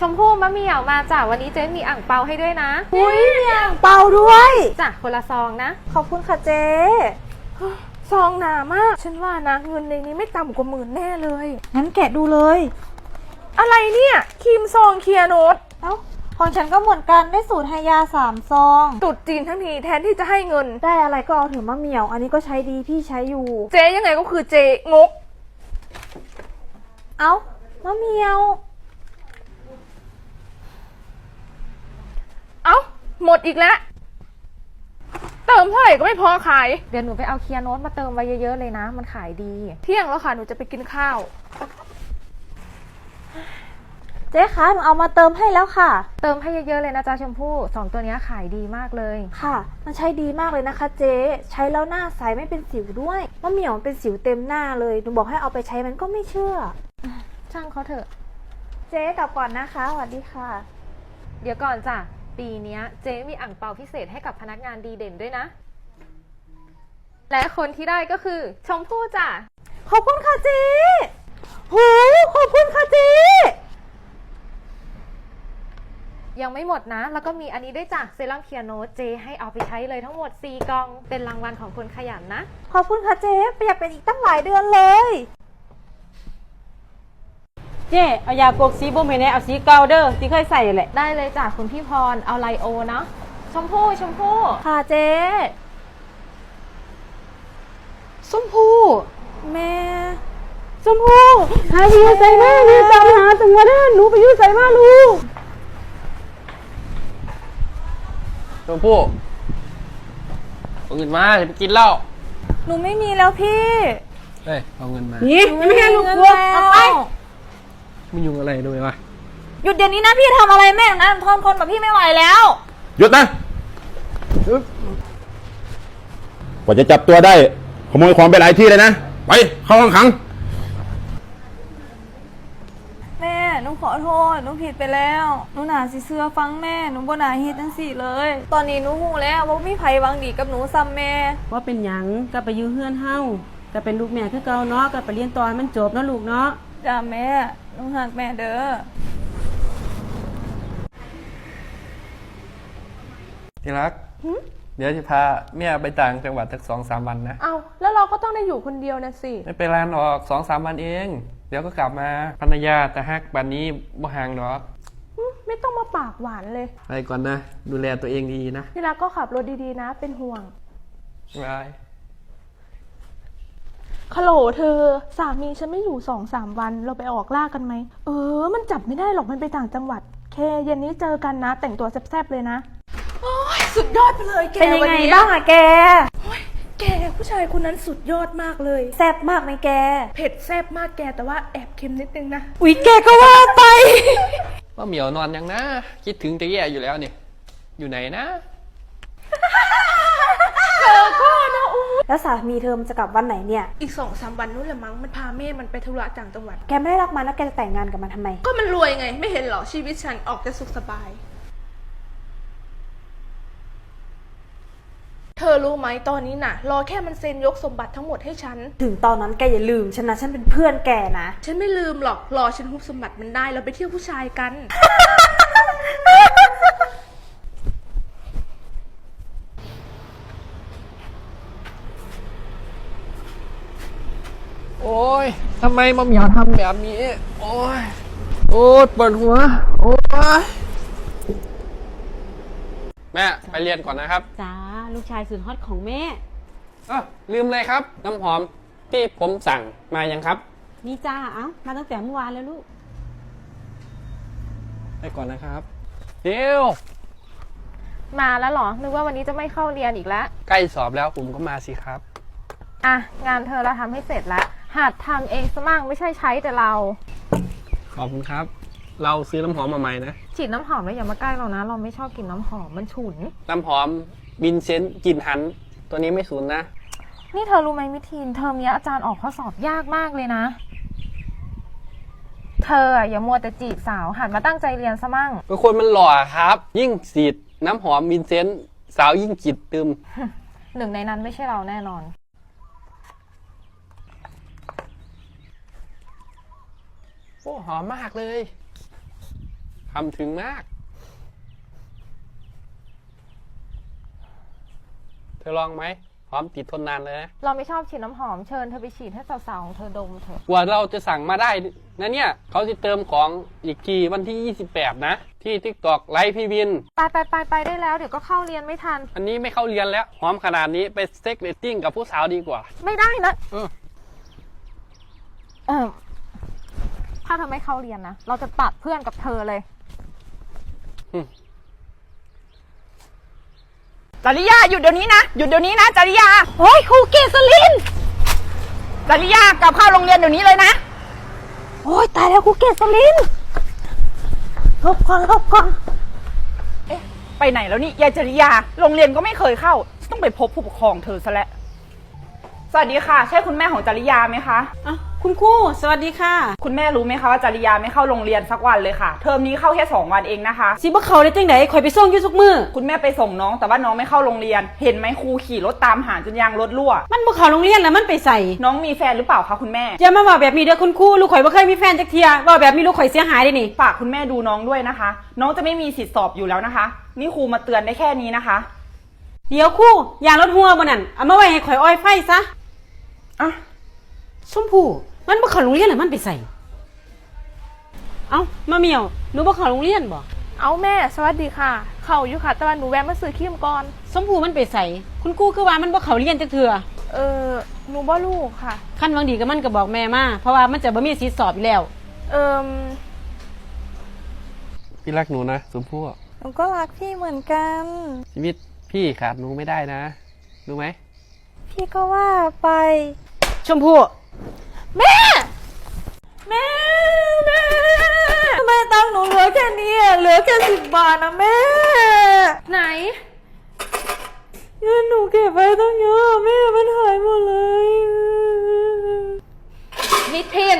ชมพู่มะเหมี่ยวมาจ้ะวันนี้เจ๊มีอ่างเปาให้ด้วยนะอุ้ยมีอ่างเปาด้วยจ้ะคนละซองนะขอบคุณค่ะเจ๊ซองหนามาก ฉันว่านะเงินในนี้ไม่ต่ำกว่าหมื่นแน่เลย งั้นแกะดูเลย อะไรเนี่ยครีมซองเคลียร์โนตเอ้าของฉันก็เหมือนกันได้สูตรไฮยาสามซองตุดจีนทั้งทีแทนที่จะให้เงิน ได้อะไรก็เอาถึงมะเหมี่ยว อันนี้ก็ใช้ดีพี่ใช้อยู่ เจ๊ยังไงก็คือเจ๊งก เอ้ามะเหมี่ยว เอ้า หมดอีกแล้ว เติมเท่าไหร่ก็ไม่พอขาย เดี๋ยวหนูไปเอาเคลียร์โน้ตมาเติมไว้เยอะๆเลยนะ มันขายดี เที่ยงแล้วค่ะ หนูจะไปกินข้าว เจ๊คะหนูเอามาเติมให้แล้วค่ะ เติมให้เยอะๆเลยนะจ๊ะชมพู่สองตัวเนี้ยขายดีมากเลย ค่ะ มันใช้ดีมากเลยนะคะ เจ๊ ใช้แล้วหน้าใสไม่เป็นสิวด้วยมะเหมี่ยวมันเป็นสิวเต็มหน้าเลยหนูบอกให้เอาไปใช้มันก็ไม่เชื่อ ช่างเขาเถอะ เจ๊กลับก่อนนะคะสวัสดีค่ะ เดี๋ยวก่อนจ้ะ ปีนี้เจ๊มีอ่างเปาพิเศษให้กับพนักงานดีเด่นด้วยนะ และคนที่ได้ก็คือชมพู่จ้ะ ขอบคุณค่ะเจ๊หูขอบคุณค่ะเจ๊ยังไม่หมดนะ แล้วก็มีอันนี้ด้วยจ้ะเซรั่มเคียโนเจ ให้เอาไปใช้เลยทั้งหมด 4กล่อง เป็นรางวัลของคนขยันนะ ขอบคุณค่ะเจ๊ประหยัดเป็นอีกตั้งหลายเดือนเลย เจ๊เอายาปกสีบ่มให้แน่เอาสีเก่าเด้อที่เคยใส่แหละ ได้เลยจ้ะคุณพี่พร เอาไลโอเนาะ ชมพู่ชมพู่ ค่ะเจ๊สมพู่แม่สมพู่หาพี่ใส่มาหนูตามหาตั้งวันนั้นหนูไปอยู่ใส่มาลูกชมพู่เอาเงินมาจะไปกินเหล้าหนูไม่มีแล้วพี่เฮ้ยเอาเงินมา นี่ไม่ให้ลูกกลัวเอาไป ไม่ยุ่งอะไรด้วยวะหยุดเดี๋ยวนี้นะพี่ทำอะไรแม่งนะทนคนแบบพี่ไม่ไหวแล้ว หยุดนะ กว่าจะจับตัวได้ ขโมยของไปหลายที่เลยนะ ไป เข้าห้องขัง แม่หนูขอโทษหนูผิดไปแล้วหนูหนาสิเสื้อฟังแม่หนูบ่หนาเฮ็ดจังสี่เลย ตอนนี้หนูหูแล้วว่ามีไผหวังดีกับหนูซ้ำแม่ ว่าเป็นหยังก็ไปอยู่เฮือนเฮาก็เป็นลูกแม่คือเก่าเนาะก็ไปเรียนต่อให้มันจบเนาะลูกเนาะ จ้าแม่ หนูหักแม่เด้อ ที่รักเดี๋ยวจะพาเมียไปต่างจังหวัดสักสองสามวันนะ เอาแล้วเราก็ต้องได้อยู่คนเดียวนะสิ ไม่เป็นไรหรอกสองสามวันเอง เดี๋ยวก็กลับมาภรรยาแต่ฮักบันนี้บ่ห่างหรอกไม่ต้องมาปากหวานเลยไปก่อนนะ ดูแลตัวเองดีนะที่รักก็ขับรถดีๆนะ เป็นห่วง บาย ฮัลโหลเธอ สามีฉันไม่อยู่สองสามวันเราไปออกล่ากันไหม เออ มันจับไม่ได้หรอกมันไปต่างจังหวัด เคเย็นนี้เจอกันนะ แต่งตัวแซ่บๆเลยนะ โอ้ยสุดยอดไปเลยแกเป็นยังวัไงนี้บ้างอะแกแกผู้ชายคนนั้นสุดยอดมากเลย แซ่บมากไหมแก เผ็ดแซ่บมากแกแต่ว่าแอบเค็มนิดนึงนะ อุ๊ยแกก็ว่าไป ว่าเหมียวนอนยังนะ คิดถึงจะแย่อยู่แล้วเนี่ยอยู่ไหนนะ แล้วสามีเธอมันจะกลับวันไหนเนี่ย อีกสองสามวันนู้นแหละมั้งมันพาแม่มันไปธุระต่างจังหวัด แกไม่ได้รักมันแล้วแกจะแต่งงานกับมันทำไม ก็มันรวยไง ไม่เห็นเหรอชีวิตฉันออกจะสุขสบาย เธอรู้ไหมตอนนี้น่ะ รอแค่มันเซ็นยกสมบัติทั้งหมดให้ฉัน ถึงตอนนั้นแกอย่าลืมฉันนะฉันเป็นเพื่อนแกนะ ฉันไม่ลืมหรอกรอฉันฮุบสมบัติมันได้เราไปเที่ยวผู้ชายกัน โอ้ยทำ ไมมะเหมียวทำแบบนี้ โอ้ย โอ้ยปวดหัว โอ้ย แม่ไปเรียนก่อนนะครับจ้าลูกชายสุดฮอตของแม่ เออลืมเลยครับ น้ำหอมที่ผมสั่งมายังครับ นี่จ้า เอ้า มาตั้งแต่เมื่อวานแล้วลูก ไปก่อนนะครับเดี๋ยวมาแล้วเหรอ นึกว่าวันนี้จะไม่เข้าเรียนอีกแล้ว ใกล้สอบแล้วผมก็มาสิครับ อะ งานเธอเราทำให้เสร็จแล้ว หัดทำเองสมั่งไม่ใช่ใช้แต่เรา ขอบคุณครับ เราซื้อน้ำหอมมาใหม่นะ ฉีดน้ำหอมแล้วอย่ามาใกล้เรานะ เราไม่ชอบกลิ่นน้ำหอมมันฉุน น้ำหอมบินเซนต์กลิ่นหัน ตัวนี้ไม่สูญนะ นี่เธอรู้ไหมมิทีนเทอมนี้อาจารย์ออกข้อสอบยากมากเลยนะ เธออะอย่ามัวแต่จีบสาวหัดมาตั้งใจเรียนซะมั่ง เป็นคนมันหล่อครับ ยิ่งสีดน้ำหอมบินเซนต์สาวยิ่งจิตตึม หนึ่งในนั้นไม่ใช่เราแน่นอน อ้หอมมากเลยคำถึงมาก เธอลองไหมหอมติดทนนานเลยนะ เราไม่ชอบฉีดน้ำหอมเชิญเธอไปฉีดให้สาวๆของเธอดมเถอะกว่าเราจะสั่งมาได้นะเนี่ย เขาจะเติมของอีกทีวันที่ 28 นะ ที่ TikTok ไลฟ์พี่วิน ไปไปไปไปได้แล้ว เดี๋ยวก็เข้าเรียนไม่ทัน อันนี้ไม่เข้าเรียนแล้ว หอมขนาดนี้ไปเซ็กเรตติ้งกับผู้สาวดีกว่า ไม่ได้นะ เออเออ ถ้าเธอไม่เข้าเรียนนะ เราจะตัดเพื่อนกับเธอเลย จริยาหยุดเดี๋ยวนี้นะหยุดเดี๋ยวนี้นะจริยาโอ้ยครูเกษลินจริยากลับเข้าโรงเรียนเดี๋ยวนี้เลยนะโอ้ยตายแล้วครูเกษลินหลบก่อนหลบก่อนไปไหนแล้วนี่ยายจริยาโรงเรียนก็ไม่เคยเข้า ต้องไปพบผู้ปกครองเธอซะแล้วสวัสดีค่ะ ใช่คุณแม่ของจริยาไหมคะอะ คุณครูสวัสดีค่ะ คุณแม่รู้ไหมคะว่าจริยาไม่เข้าโรงเรียนสักวันเลยค่ะ เทอมนี้เข้าแค่สองวันเองนะคะ สิบ่เขาได้จังไดข่อยไปส่งอยู่ทุกมือ คุณแม่ไปส่งน้องแต่ว่าน้องไม่เข้าโรงเรียน เห็นไหมครูขี่รถตามหาจนยางรถรั่ว มันบ่เข้าโรงเรียนแล้วมันไปใส่ น้องมีแฟนหรือเปล่าคะคุณแม่ อย่ามาว่าแบบนี้เด้อคุณครูลูกข่อยบ่เคยมีแฟนจักเทียว่าแบบนี้ลูกข่อยเสียหายเด้นี่ ฝากคุณแม่ดูน้องด้วยนะคะ น้องจะไม่มีสิทธิ์สอบอยู่แล้วนะคะ นี่ครูมาเตือนได้แค่นี้นะคะ เดี๋ยวครูยางรถหัวบ่นั่นเอามาไว้ให้ข่อยอ้อยไฟซะอะชมพู่ มันบ่เข้าโรงเรียนแล้วมันไปใส่ เอ้ามาเหมียวหนูบ่เข้าโรงเรียนบ่เอาแม่สวัสดีค่ะ เข้าอยู่ค่ะแต่ว่าหนูแวะมาซื้อครีมก่อนชมพู่มันไปใส่คุณครูคือว่ามันบ่เข้าเรียนจักเทื่อเออหนูบ่ลูกค่ะคันหวังดีก็มันก็บอกแม่มาเพราะว่ามันจะบ่มีสิทธิ์สอบอยู่แล้ว เอิมพี่รักหนูนะสมพู่หนูก็รักพี่เหมือนกัน ชีวิตพี่ขาดหนูไม่ได้นะรู้ไหมพี่ก็ว่าไป ชมพู่ แม่ แม่แม่ทำไมตังค์หนูเหลือแค่นี้อะเหลือแค่สิบบาทนะแม่ไหน เงินหนูเก็บไว้ตั้งเยอะแม่มันหายหมดเลยมิทิน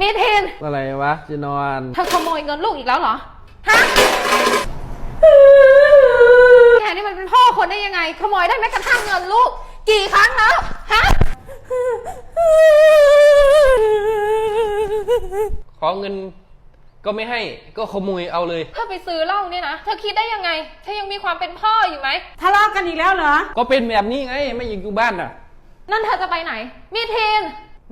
มิทิน อะไรวะจะนอนเธอขโมยเงินลูกอีกแล้วเหรอ ฮะ แกนี่มันเป็นพ่อคนได้ยังไง ขโมยได้แม้กระทั่งเงินลูก กี่ครั้งแล้ว ฮะ ขอเงินก็ไม่ให้ก็ขโมยเอาเลย เธอไปซื้อเหล้าเนี่ยนะ เธอคิดได้ยังไง เธอยังมีความเป็นพ่ออยู่ไหม ทะเลาะกันอีกแล้วเหรอ ก็เป็นแบบนี้ไงไม่อยากอยู่บ้านน่ะ นั่นเธอจะไปไหนมิทิน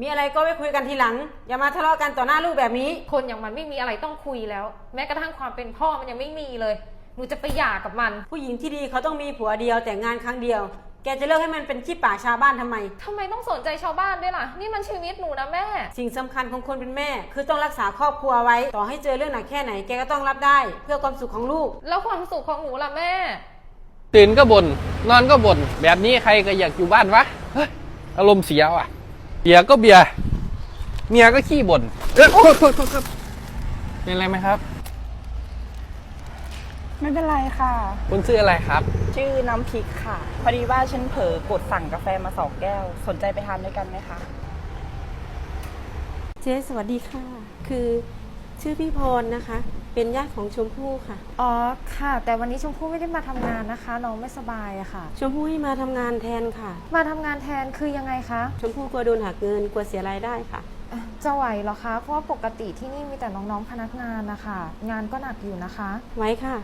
มีอะไรก็ไปคุยกันทีหลัง อย่ามาทะเลาะกันต่อหน้าลูกแบบนี้ คนอย่างมันไม่มีอะไรต้องคุยแล้ว แม้กระทั่งความเป็นพ่อมันยังไม่มีเลย หนูจะไปหย่ากับมัน ผู้หญิงที่ดีเขาต้องมีผัวเดียวแต่งงานครั้งเดียว แกจะเลิกให้มันเป็นขี้ปากชาวบ้านทำไม ทำไมต้องสนใจชาวบ้านด้วยล่ะ นี่มันชีวิตหนูนะแม่ สิ่งสำคัญของคนเป็นแม่ คือต้องรักษาครอบครัวไว้ ต่อให้เจอเรื่องหนักแค่ไหนแกก็ต้องรับได้ เพื่อความสุขของลูก แล้วความสุขของหนูล่ะแม่ ตื่นก็บน่นนอนก็บ่นแบบนี้ใครก็อยากอยู่บ้านวะเฮ้ยอารมณ์เสียว่ะเบียร์ก็เบียร์เมียก็ขี้บ่นเอ้ยโทษโทษโทษครับเป็นอะไรไหมครับ ไม่เป็นไรค่ะ คุณชื่ออะไรครับ ชื่อน้ำพริกค่ะ พอดีว่าฉันเผลอกดสั่งกาแฟมาสองแก้ว สนใจไปทานด้วยกันไหมคะ เจ๊สวัสดีค่ะ คือชื่อพี่พรนะคะ เป็นญาติของชมพู่ค่ะ อ๋อค่ะ แต่วันนี้ชมพู่ไม่ได้มาทำงานนะคะน้องไม่สบายอะค่ะ ชมพู่ให้มาทำงานแทนค่ะ มาทำงานแทนคือยังไงคะชมพู่กลัวโดนหักเงินกลัวเสียรายได้ค่ะเอ่อจะไหวเหรอคะ เพราะว่าปกติที่นี่มีแต่น้องๆพนักงานนะคะ งานก็หนักอยู่นะคะ ไว้ค่ะ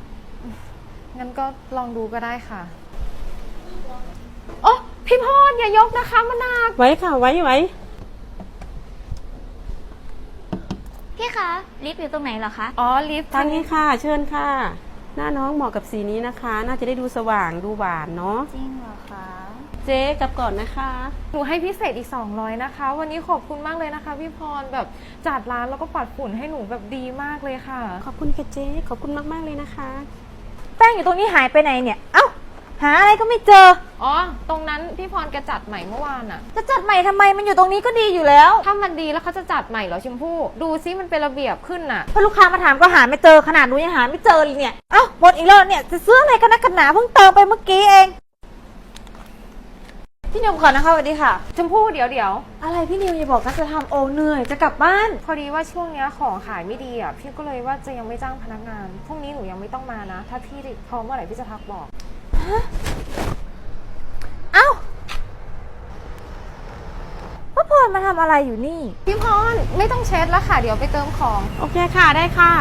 งั้นก็ลองดูก็ได้ค่ะโอ้พี่พรอย่ายกนะคะมันหนัก ไว้ค่ะ ไว้ไว้พี่คะลิฟต์อยู่ตรงไหนเหรอคะ อ๋อลิฟต์ทางนี้ค่ะ เชิญค่ะ หน้าน้องเหมาะกับสีนี้นะคะ น่าจะได้ดูสว่างดูหวานเนาะ จริงเหรอคะ เจ๊กลับก่อนนะคะ หนูให้พิเศษอีก 200 นะคะ วันนี้ขอบคุณมากเลยนะคะพี่พรแบบจัดร้านแล้วก็ปัดฝุ่นให้หนูแบบดีมากเลยค่ะ ขอบคุณค่ะเจ๊ ขอบคุณมากๆเลยนะคะแป้งอยู่ตรงนี้หายไปไหนเนี่ย เอ้า หาอะไรก็ไม่เจอ อ๋อ ตรงนั้นพี่พรแกจัดใหม่เมื่อวานอะจะจัดใหม่ทำไมมันอยู่ตรงนี้ก็ดีอยู่แล้ว ถ้ามันดีแล้วเขาจะจัดใหม่เหรอชมพู่ ดูซิมันเป็นระเบียบขึ้นน่ะ พอลูกค้ามาถามก็หาไม่เจอขนาดหนูยังหาไม่เจอเลยเนี่ย เอ้าหมดอีกแล้วเนี่ยจะซื้ออะไรกันนักกันหนาเพิ่งเติมไปเมื่อกี้เอง พี่นิวก่อนนะคะสวัสดีค่ะชมพู่เดี๋ยวเดี๋ยวอะไรพี่นิวอย่าบอกนะจะทำโอเหนื่อยจะกลับบ้าน พอดีว่าช่วงเนี้ยของขายไม่ดีอะพี่ก็เลยว่าจะยังไม่จ้างพนักงานพรุ่งนี้หนูยังไม่ต้องมานะ ถ้าพี่พร้อมเมื่อไหร่พี่จะทักบอกเอ้าพ่อพรมาทำอะไรอยู่นี่ พี่พรไม่ต้องเช็ดแล้วค่ะ เดี๋ยวไปเติมของ โอเคค่ะได้ค่ะ